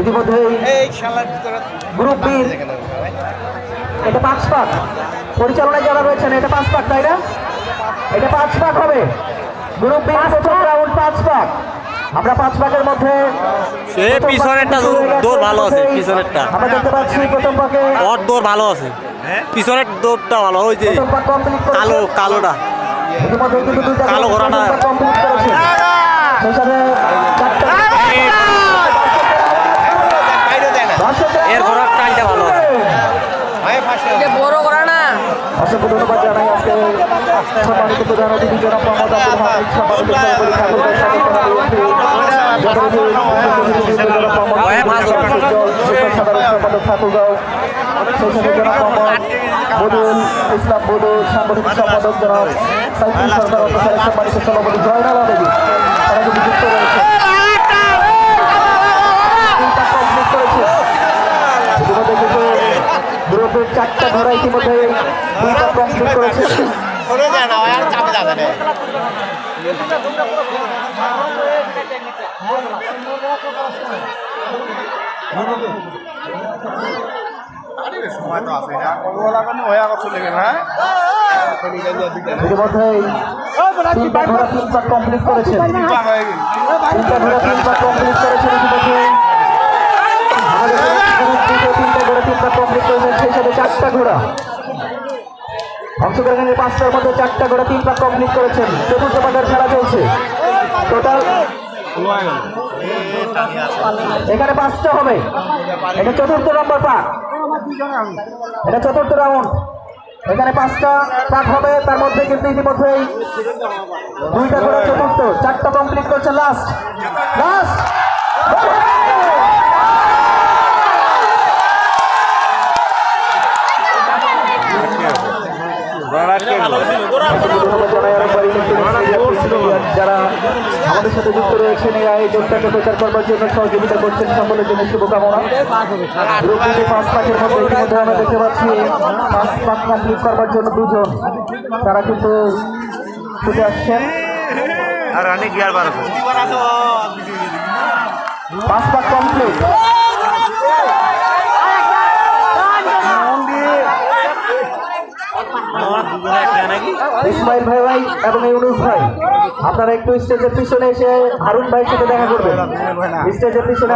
ইতিমধ্যেই group B. এটা পাঁচ পাক। পরিচালনায় যারা রয়েছেন এটা পাঁচ পাক তাই না? এটা পাঁচ পাক হবে। গ্রুপ বি প্রথম রাউন্ড পাঁচ পাক। আমরা পাঁচ পাকের মধ্যে সে পিছনেরটা শুরু গেছে। দৌড় ভালো আছে, পিছনেরটা। আমরা দেখতে পাচ্ছি প্রথম পাকে ওর দৌড় ভালো আছে। পিছনের দৌড়টা ভালো ওই যে কালো কালোটা কালো ঘোড়াটা। এর ঘোড়ার টাইলটা ভালো বড় করা না অসংখ্য ধন্যবাদ জানাই আজকে সম্মানিত প্রধান অতিথি জনাব মোহাম্মদ আব্দুল হামিদ সম্মানিত সভাপতি ঠাকুর ওয়ে মাছ ধরবে। সাধারণ সম্পাদক ঠাকুরগাঁও সেই সাথে জনাব মোহাম্মদ বদুল ইসলাম বদুল সাংগঠনিক সম্পাদক জনাব সাইফুল সরকার অনুসারে সম্মানিত সভাপতি জয়নাল আবেদী তারা কিন্তু যুক্ত রয়েছে গ্রুপের চারটা ঘোড়া ইতিমধ্যে দুইটা কমপ্লিট করেছে সরে সময় তো আছে না ওলা কোনো হয়ে চলে গেল হ্যাঁ? ইতিমধ্যেই তিনটা ঘোড়া তিন কমপ্লিট করেছেন। তিনটা ঘোড়া কমপ্লিট করেছেন ইতিমধ্যে তিনটা ঘোড়া কমপ্লিট করেছেন। সেই সাথে চারটা ঘোড়া। অংশগ্রহণের পাঁচটার মধ্যে চারটা ঘোড়া তিন পাক কমপ্লিট করেছেন। চতুর্থ পাকের খেলা চলছে। টোটাল এখানে পাঁচটা হবে। এটা চতুর্থ নম্বর পাক। এটা চতুর্থ রাউন্ড। এখানে পাঁচটা পাক হবে, তার মধ্যে কিন্তু ইতিমধ্যেই দুইটা করে চতুর্থ, চারটা কমপ্লিট করছে লাস্ট। যারা আমাদের সাথে যুক্ত রয়েছেন এই আয়োজনটাকে প্রচার করবার জন্য সহযোগিতা করছেন। সকলের জন্য শুভকামনা। গ্রুপটিতে পাঁচ পাখের মধ্যে ইতিমধ্যে আমরা দেখতে পাচ্ছি। পাঁচ পাক কমপ্লিট করবার জন্য দুজন। তারা কিন্তু ছুটে আসছেন। পাঁচ পাক কমপ্লিট ইসমাইল ভাই ভাই এবং ইউনুস ভাই আপনারা একটু স্টেজের পিছনে এসে হারুন ভাইয়ের সাথে দেখা করবেন স্টেজের পিছনে